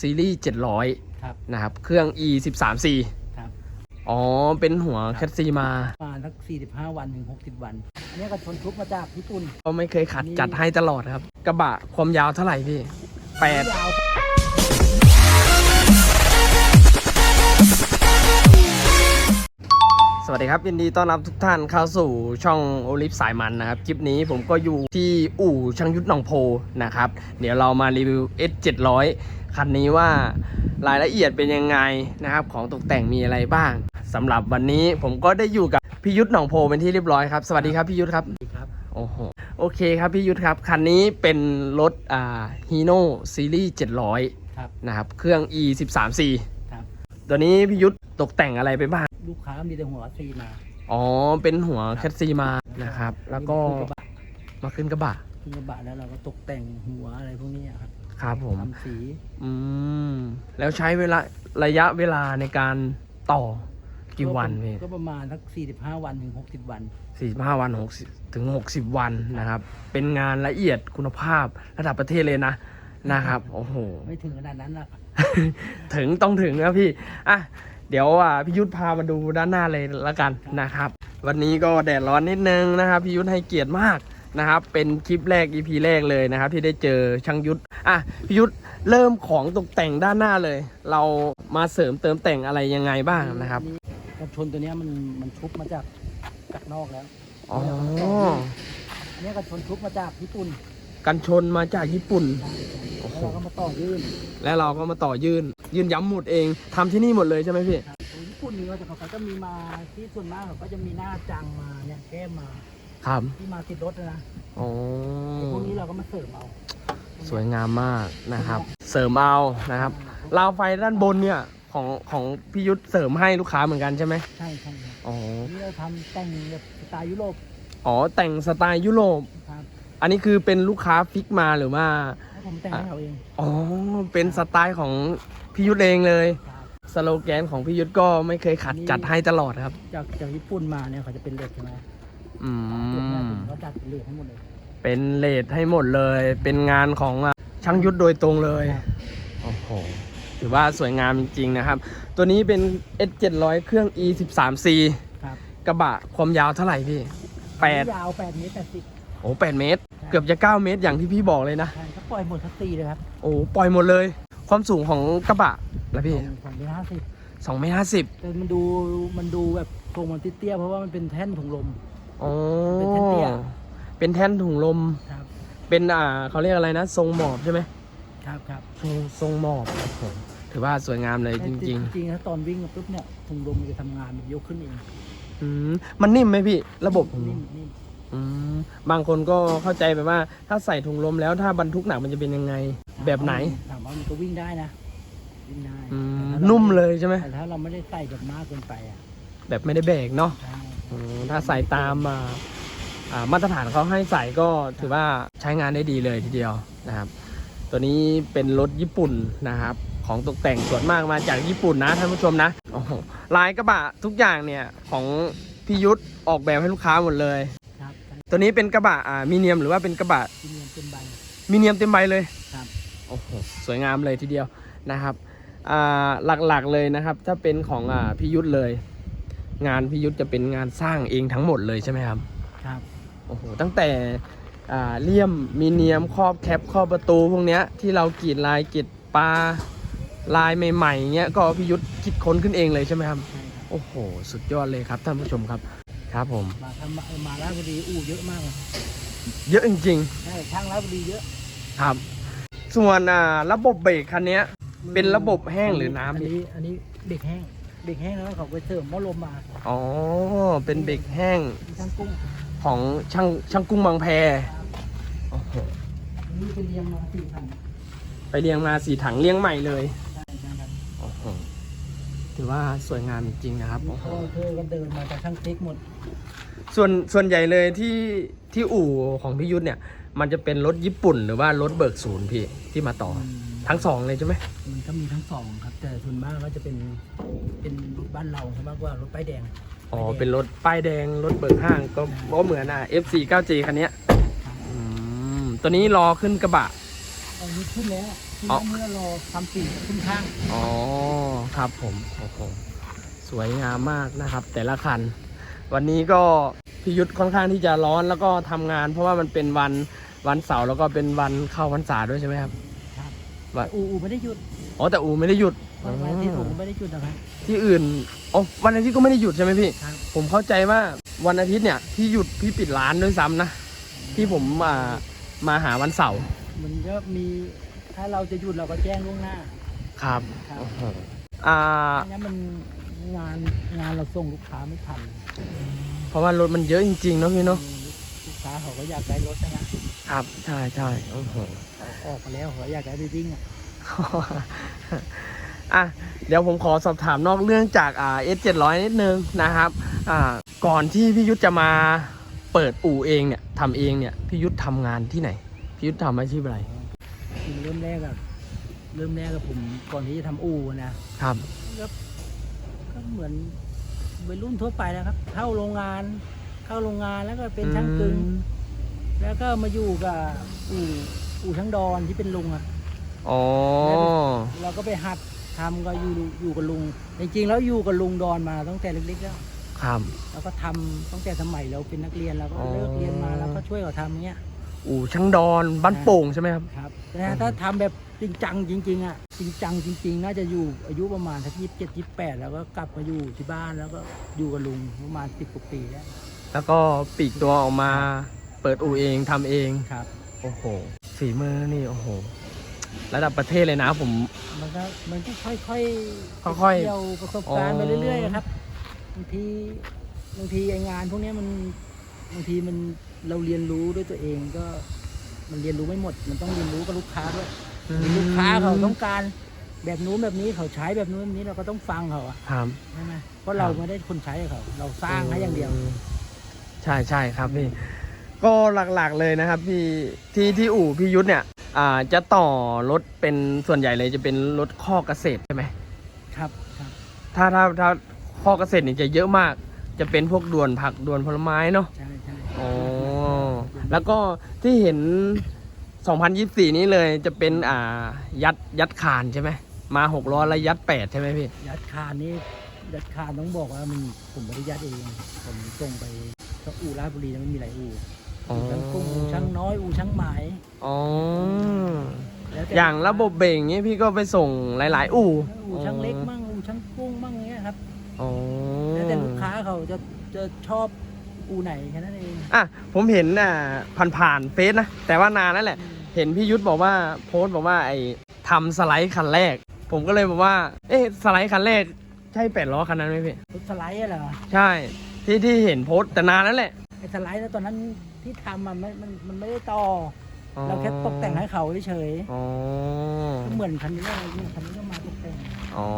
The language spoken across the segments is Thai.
ซีรีส์700ครับ นะครับ เครื่อง e 1 3 c ครับอ๋อ เป็นหัวแคทซีมา ประมาณสัก45 วันถึง60 วัน อันนี้ก็ชนทุกมาจากญี่ปุ่นก็ไม่เคยขัดจัดให้ตลอดครับ กระบะความยาวเท่าไหร่พี่แปดยาวสวัสดีครับยินดีต้อนรับทุกท่านเข้าสู่ช่องโอลิฟสายมันนะครับ คลิปนี้ผมก็อยู่ที่อู่ช่างยุทธหนองโพนะครับ เดี๋ยวเรามารีวิว S 700 คันนี้ว่ารายละเอียดเป็นยังไงนะครับ ของตกแต่งมีอะไรบ้างสำหรับวันนี้ผมก็ได้อยู่กับพี่ยุทธหนองโพเป็นที่เรียบร้อยครับ สวัสดีครับพี่ยุทธครับครับโอ้โหโอเคครับพี่ยุทธครับคันนี้เป็นรถอ่าฮีโน่ซีรีส์700ครับนะครับเครื่อง e 1 3 c ครับตัวนี้พี่ยุทธตกแต่งอะไรไปบ้าง ลูกค้ามีแต่หัวซีมาอ๋อเป็นหัวแคทซีมานะครับ แล้วก็ขึ้นกระบะมาขึ้นกระบะขึ้นกระบะแล้วเราก็ตกแต่งหัวอะไรพวกนี้ครับ ครับผม ทำสีอืม แล้วใช้เวลาระยะเวลาในการต่อกี่วันพี่ ก็ประมาณสัก45วันถึง60วันสี่ห้าวันหกสิบถึงหกสิบวันนะครับ เป็นงานละเอียดคุณภาพระดับประเทศเลยนะนะครับ โอ้โห ไม่ถึงขนาดนั้นหรอกถึงต้องถึงนะพี่ อะ เดี๋ยวอะพี่ยุทธพามาดูด้านหน้าเลยละกันนะครับ วันนี้ก็แดดร้อนนิดนึงนะครับพี่ยุทธให้เกียรติมากนะครับ เป็นคลิปแรก EP แรกเลยนะครับ ที่ได้เจอช่างยุทธ อะพี่ยุทธเริ่มของตกแต่งด้านหน้าเลย เรามาเสริมเติมแต่งอะไรยังไงบ้างนะครับกันชนตัวเนี้ยมันมันชุบมาจากจากนอกแล้วอ๋ออันนี้กันชนชุบมาจากญี่ปุ่นกันชนมาจากญี่ปุ่นแล้วเราก็มาต่อยื่นแล้วเราก็มาต่อยื่น ยื่นย้ำหมุดเองทำที่นี่หมดเลยใช่ไหมพี่ครับของญี่ปุ่นนี่ก็จะเขาก็จะมีมาที่ส่วนมากเขาก็จะมีหน้าจังมาเนี่ยแก้มมาครับที่มาติดรถนะนะอ๋อไอ้พวกนี้เราก็มาเสริมเอา สวยงามมากนะครับ เสริมเอานะครับราวไฟด้านบนเนี่ยของของพี่ยุทธเสริมให้ลูกค้าเหมือนกันใช่ไหมใช่ใช่ครับอ๋อนี่เราทำแต่งแบบสไตล์ยุโรปอ๋อแต่งสไตล์ยุโรปครับอันนี้คือเป็นลูกค้าฟิกมาหรือว่าให้ผมแต่งให้เขาเองอ๋อเป็นสไตล์ของพี่ยุทธเองเลยครับสโลแกนของพี่ยุทธก็ไม่เคยขัดจัดให้ตลอดครับ จากจากญี่ปุ่นมาเนี่ยเขาจะเป็นเหล็กใช่ไหมอืพวกเนี้ยมผมก็จัดเป็นเหล็กให้หมดเลย เป็นเลทให้หมดเลย เป็นงานของอะช่างยุทธโดยตรงเลยครับโอ้โห ถือว่าสวยงามจริงๆนะครับ ตัวนี้เป็น S 700เครื่อง E 1 3 C ครับกระบะความยาวเท่าไหร่พี่แปดยาวแปดเมตรแปดสิบโอ้แปดเมตร เกือบจะ 9 เมตรอย่างที่พี่บอกเลยนะ ใช่ก็ปล่อยหมดทั้งตีเลยครับโอ้ปล่อยหมดเลย ความสูงของกระบะแล้วพี่สองเมตรห้าสิบ2เมตรห้าสิบแต่มันดูมันดูแบบทรงมันเตี้ยๆเพราะว่ามันเป็นแท่นถุงลม อ๋อ เป็นแท่นเตี้ย เป็นแท่นถุงลม ครับ เป็นอ่าเขาเรียกอะไรนะ ทรงหมอบใช่ไหมครับครับทรงทรงหมอบโอ้โหถือว่าสวยงามเลยจริงจริงๆถ้าตอนวิ่งปุ๊บเนี่ยถุงลมมันจะทำงานมันยกขึ้นเองๆ อืมมันนิ่มไหมพี่ระบบถุงลนิ่มมนิ่มอืมบางคนก็เข้าใจไปว่า ถ้าใส่ถุงลมแล้วถ้าบรรทุกหนักมันจะเป็นยังไง แบบไหน ถามว่ามันก็วิ่งได้นะวิ่งได้อืมแต่ถ้ารานุ่มเลยใช่ไหมแต่ถ้าเราไม่ได้ใส่แบบมากเกินไปอะแบบไม่ได้แบกเนาะใช่อืมถ้าใส่ตามมาอ่า มาตรฐานเขาให้ใส่ก็ถือว่าใช้งานได้ดีเลยทีเดียวนะครับ ตัวนี้เป็นรถญี่ปุ่นนะครับ ของตกแต่งส่วนมากมาจากญี่ปุ่นนะท่านผู้ชมนะโอ้โหลายกระบะทุกอย่างเนี่ยของพี่ยุทธออกแบบให้ลูกค้าหมดเลย ครับตัวนี้เป็นกระบะอ่ามีเนียมหรือว่าเป็นกระบะที่เนียนเป็นใบ มีเนียมเต็มใบเลยครับ โอ้โหสวยงามเลยทีเดียวนะครับอ่าหลักๆเลยนะครับ ถ้าเป็นของอ่าพี่ยุทธเลย งานพี่ยุทธจะเป็นงานสร้างเองทั้งหมดเลยใช่ไหมครับ ครับ โอ้โหตั้งแต่อ่าเลี่ยมมีเนียมครอบแคปครอบประตูพวกเนี้ยที่เรากรีดลายกรีดปลาลายใหม่ๆเงี้ยก็พี่ยุทธคิดค้นขึ้นเองเลยใช่ไหมครับใช่ครับ โอ้โห สุดยอดเลยครับท่านผู้ชมครับ ครับผม มาทำมามาราชบุรีอู่เยอะมากเลยเยอะจริงใช่ช่างราชบุรีเยอะๆครับ ส่วนอ่าระบบเบรกคันเนี้ยเป็นระบบแห้งหรือน้ำอันพี่นี้อันนี้เบรกแห้งเบรกแห้งแล้วเขาไปเสริมหม้อลมมา อ๋อ เป็นเบรกแห้งที่ช่างกุ้ง ของช่างช่างกุ้งบางแพโอ้โหอันนี้เป็นเรียงมาสี่พันไปเรียงมาสี่ถังเรียงใหม่เลยใช่ใช่ครับโอ้โหถือว่าสวยงามจริงๆนะครับมีโอ้โหพ่อเธอก็เดินมาจากช่างติ๊กหมด ส่วนส่วนใหญ่เลยที่ที่อู่ของพี่ยุทธเนี่ย มันจะเป็นรถญี่ปุ่นหรือว่ารถเบิกศูนย์พี่ที่มาต่ออทั้งสองเลยใช่ไหมมันก็มีทั้งสองครับ แต่ส่วนมากก็จะเป็นเป็นรถบ้านเราใช่มากกว่ารถป้ายแดง อ๋อ เป็นรถป้ายแดงรถเบิกห้างก็ก็เหมือนอะ FC 9J คันเนี้ยอืมตัวนี้รอขึ้นกระบะอันนี้ขึ้นแล้วที่อ๋อเมื่อรอทำสีขึ้นข้างอ๋อ ครับผม โอ้โห สวยงามมากนะครับ แต่ละคัน วันนี้ก็พิยุทธค่อนข้างที่จะร้อนแล้วก็ทำงาน เพราะว่ามันเป็นวันวันเสาร์แล้วก็เป็นวันเข้าพรรษาด้วยใช่ไหมครับครับว่าอูอูไม่ได้หยุด อ๋อแต่อูไม่ได้หยุด วันอาทิตย์อูไม่ได้หยุดนะครับ ที่อื่นอ๋อวันอาทิตย์ก็ไม่ได้หยุดใช่ไหมพี่ ครับ ผมเข้าใจว่าวันอาทิตย์เนี่ยพี่หยุดพี่ปิดร้านด้วยซ้ำนะ ที่ผมมามาหาวันเสาร์มันก็มี ถ้าเราจะหยุดเราก็แจ้งล่วงหน้า ครับครับ โอ้โหอ่า ไม่งั้นมันงานงานเราส่งลูกค้าไม่ทันเพราะว่ารถมันเยอะจริงๆเนาะพี่เนาะลูกค้าเขาก็อยากได้รถนะครับใช่ใช่โอ้โห เขาออกมาแล้วเขาอยากได้ไปวิ่งอะ อะเดี๋ยวผมขอสอบถามนอกเรื่องจากอ่า S 7 0 0นิดนึงนะครับอ่าก่อนที่พี่ยุทธจะมาเปิดอู่เองเนี่ยทำเองเนี่ยพี่ยุทธทำงานที่ไหนพี่ยุทธทำอาชีพอะไรจริงเริ่มแรกอะเริ่มแรกกับผมก่อนที่จะทำอู่นะครับก็ก็เหมือนวัยรุ่นทั่วไปนะครับ เข้าโรงงาน เข้าโรงงานแล้วก็เป็นช่างกึ่งอืมแล้วก็มาอยู่กับอู่อู่ช่างดอนที่เป็นลุงอะอ๋อเราก็ไปหัด ทำก็อยู่อยู่กับลุง จริงๆ แล้วอยู่กับลุงดอนมาตั้งแต่เล็กๆแล้วครับเราก็ทำตั้งแต่สมัยเราเป็นนักเรียนเราก็อ๋อ เลิกเรียนมาแล้วก็ช่วยเขาทำอย่างเงี้ยอู่ช่างดอนบ้านโป่งใช่ไหมครับ ครับแต่ถ้าทำแบบจริงจังจริงๆอะจริงจังจริง ๆ น่าจะอยู่อายุประมาณสักยี่สิบเจ็ดยี่สิบแปดแล้วก็กลับมาอยู่ที่บ้านแล้วก็อยู่กับลุงประมาณสิบกว่าปีแล้วแล้วก็ปลีกตัวออกมา เปิดอู่เองทำเอง ครับ โอ้โหฝีมือนี่โอ้โห ระดับประเทศเลยนะผม มันก็มันก็ค่อยๆค่อยๆ เกี่ยวประสบการณ์ไปอ๋อเรื่อยๆครับบางทีบางทีไองาน พวกเนี้ยมันบางทีมันเราเรียนรู้ด้วยตัวเองก็ มันเรียนรู้ไม่หมด มันต้องเรียนรู้กับลูกค้าด้วยมีลูกค้าเขาต้องการแบบนู้นแบบนี้เขาใช้แบบนู้นแบบนี้เราก็ต้องฟังเขาอะครับ ใช่ไหมเพราะเราไม่ได้คนใช้เขา เราสร้างให้อย่างเดียว ใช่ใช่ครับพี่ ก็หลักๆเลยนะครับ พี่ที่ที่อู่พี่ยุทธเนี่ย อ่าจะต่อรถเป็นส่วนใหญ่เลยจะเป็นรถข้อเกษตรใช่ไหมครับครับ ถ้าถ้าถ้าข้อเกษตรเนี่ยจะเยอะมาก จะเป็นพวกด่วนผักด่วนผลไม้เนาะใช่ใช่อ๋อแล้วก็ที่เห็น 2024 นี้เลยจะเป็นอ่ายัดยัดคานใช่ไหมมาหกล้อแล้วยัดแปดใช่ไหมพี่ยัดคานนี่ยัดคานต้องบอกว่ามันผมไม่ได้ยัดเองผมส่งไปก็อู่ราชบุรีแล้วมันมีหลายอู่ อ๋ออู่ช่างกุ้งอู่ช่างน้อยอู่ช่างหมายอ๋อแล้วแต่อย่างระบบเบรกเงี้ยพี่ก็ไปส่งหลาย ๆ อู่อู่ช่างเล็กมั่งอู่ช่างกุ้งมั่งอย่างเงี้ยครับอ๋อแล้วแต่ลูกค้าเขาจะจะชอบอู่ไหนแค่นั้นเองอะผมเห็นอ่าผ่านๆเฟซนะแต่ว่านานแล้วแหละ เห็นพี่ยุทธบอกว่าโพสต์บอกว่าไอ้ทำสไลด์คันแรก ผมก็เลยบอกว่า เอ๊ะสไลด์คันแรกใช่แปดล้อคันนั้นไหมพี่รถสไลด์อะเหรอใช่ที่ที่เห็นโพสต์แต่นานแล้วแหละ ไอ้สไลด์แล้วตอนนั้นที่ทำมันมันมันไม่ได้ต่ออ๋อเราแค่ตกแต่งให้เขาเฉยอ๋อๆก็เหมือนคันนี้อะไรเนี่ยคันนี้ก็มาตกแต่งอ๋อ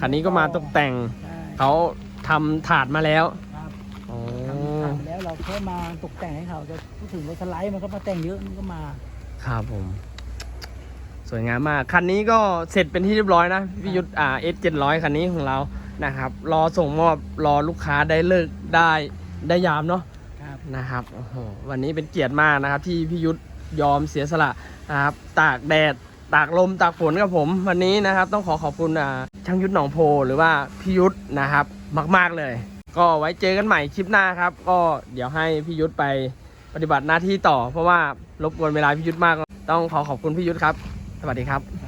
คันนี้ก็มาตกแต่งใช่เขาทำถาดมาแล้วครับอ๋อทำทำแล้วเราแค่มาตกแต่งให้เขาจะพูดถึงรถสไลด์มันก็มาแต่งเยอะมันก็มาครับผม สวยงามมาก คันนี้ก็เสร็จเป็นที่เรียบร้อยนะพี่ยุทธอ่า S 700คันนี้ของเรานะครับ รอส่งมอบรอลูกค้าได้เลิกได้ ได้ยามเนาะครับนะครับโอ้โหวันนี้เป็นเกียรติมากนะครับ ที่พี่ยุทธยอมเสียสละนะครับตากแดดตากลมตากฝนกับผม วันนี้นะครับต้องขอขอบคุณอ่าช่างยุทธหนองโพหรือว่าพี่ยุทธนะครับมาก ๆเลย ก็ไว้เจอกันใหม่คลิปหน้าครับ ก็เดี๋ยวให้พี่ยุทธไปปฏิบัติหน้าที่ต่อ เพราะว่ารบกวนเวลาพี่ยุทธมาก ต้องขอขอบคุณพี่ยุทธครับ สวัสดีครับค